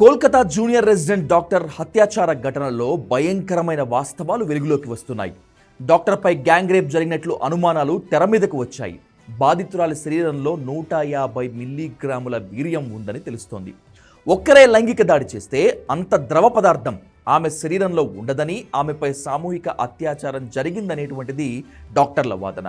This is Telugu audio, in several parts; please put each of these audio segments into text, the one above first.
కోల్కతా జూనియర్ రెసిడెంట్ డాక్టర్ హత్యాచార ఘటనలో భయంకరమైన వాస్తవాలు వెలుగులోకి వస్తున్నాయి. డాక్టర్పై గ్యాంగ్ రేప్ జరిగినట్లు అనుమానాలు తెర మీదకు వచ్చాయి. బాధితురాలి శరీరంలో నూట యాభై మిల్లీగ్రాముల వీర్యం ఉందని తెలుస్తోంది. ఒక్కరే లైంగిక దాడి చేస్తే అంత ద్రవ పదార్థం ఆమె శరీరంలో ఉండదని ఆమెపై సామూహిక అత్యాచారం జరిగిందనేటువంటిది డాక్టర్ల వాదన.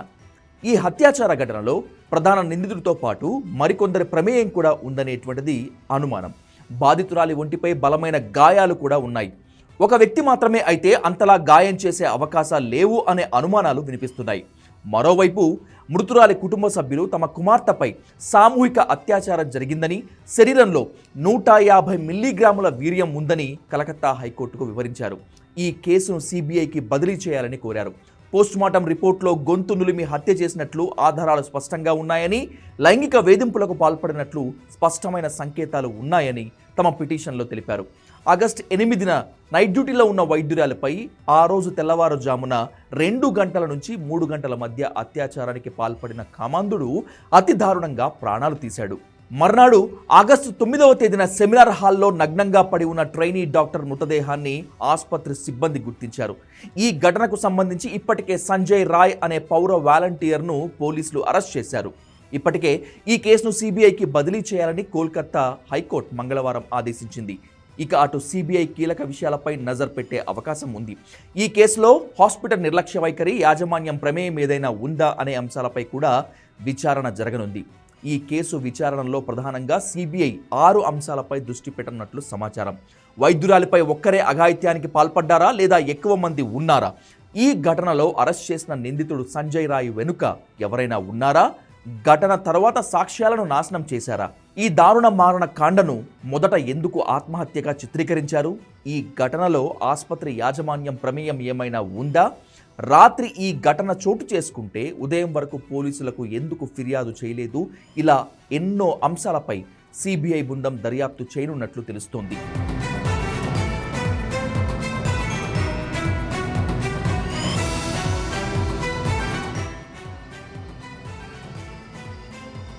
ఈ హత్యాచార ఘటనలో ప్రధాన నిందితుడితో పాటు మరికొందరి ప్రమేయం కూడా ఉందనేటువంటిది అనుమానం. బాధితురాలి ఒంటిపై బలమైన గాయాలు కూడా ఉన్నాయి. ఒక వ్యక్తి మాత్రమే అయితే అంతలా గాయం చేసే అవకాశాలు లేవు అనే అనుమానాలు వినిపిస్తున్నాయి. మరోవైపు మృతురాలి కుటుంబ సభ్యులు తమ కుమార్తెపై సామూహిక అత్యాచారం జరిగిందని శరీరంలో నూట యాభై మిల్లీగ్రాముల వీర్యం ఉందని కలకత్తా హైకోర్టుకు వివరించారు. ఈ కేసును సిబిఐకి బదిలీ చేయాలని కోరారు. పోస్టుమార్టం రిపోర్ట్లో గొంతు నులిమి హత్య చేసినట్లు ఆధారాలు స్పష్టంగా ఉన్నాయని లైంగిక వేధింపులకు పాల్పడినట్లు స్పష్టమైన సంకేతాలు ఉన్నాయని తమ పిటిషన్లో తెలిపారు. ఆగస్టు ఎనిమిదిన నైట్ డ్యూటీలో ఉన్న వైద్యురాలపై ఆ రోజు తెల్లవారుజామున రెండు గంటల నుంచి మూడు గంటల మధ్య అత్యాచారానికి పాల్పడిన కామాంధుడు అతి దారుణంగా ప్రాణాలు తీశాడు. మర్నాడు ఆగస్టు తొమ్మిదవ తేదీన సెమినార్ హాల్లో నగ్నంగా పడి ఉన్న ట్రైనీ డాక్టర్ మృతదేహాన్ని ఆసుపత్రి సిబ్బంది గుర్తించారు. ఈ ఘటనకు సంబంధించి ఇప్పటికే సంజయ్ రాయ్ అనే పౌర వాలంటీర్ను పోలీసులు అరెస్ట్ చేశారు. ఇప్పటికే ఈ కేసును సిబిఐకి బదిలీ చేయాలని కోల్కతా హైకోర్టు మంగళవారం ఆదేశించింది. ఇక అటు సిబిఐ కీలక విషయాలపై నజర్ పెట్టే అవకాశం ఉంది. ఈ కేసులో హాస్పిటల్ నిర్లక్ష్య వైఖరి యాజమాన్యం ప్రమేయం ఏదైనా ఉందా అనే అంశాలపై కూడా విచారణ జరగనుంది. ఈ కేసు విచారణలో ప్రధానంగా సిబిఐ ఆరు అంశాలపై దృష్టి పెట్టనున్నట్లు సమాచారం. వైద్యురాలిపై ఒక్కరే అఘాయిత్యానికి పాల్పడ్డారా లేదా ఎక్కువ మంది ఉన్నారా? ఈ ఘటనలో అరెస్ట్ చేసిన నిందితుడు సంజయ్ రాయ్ వెనుక ఎవరైనా ఉన్నారా? ఘటన తర్వాత సాక్ష్యాలను నాశనం చేశారా? ఈ దారుణ మారణ కాండను మొదట ఎందుకు ఆత్మహత్యగా చిత్రీకరించారు? ఈ ఘటనలో ఆసుపత్రి యాజమాన్యం ప్రమేయం ఏమైనా ఉందా? రాత్రి ఈ ఘటన చోటు చేసుకుంటే ఉదయం వరకు పోలీసులకు ఎందుకు ఫిర్యాదు చేయలేదు? ఇలా ఎన్నో అంశాలపై సిబిఐ బృందం దర్యాప్తు చేయనున్నట్లు తెలుస్తోంది.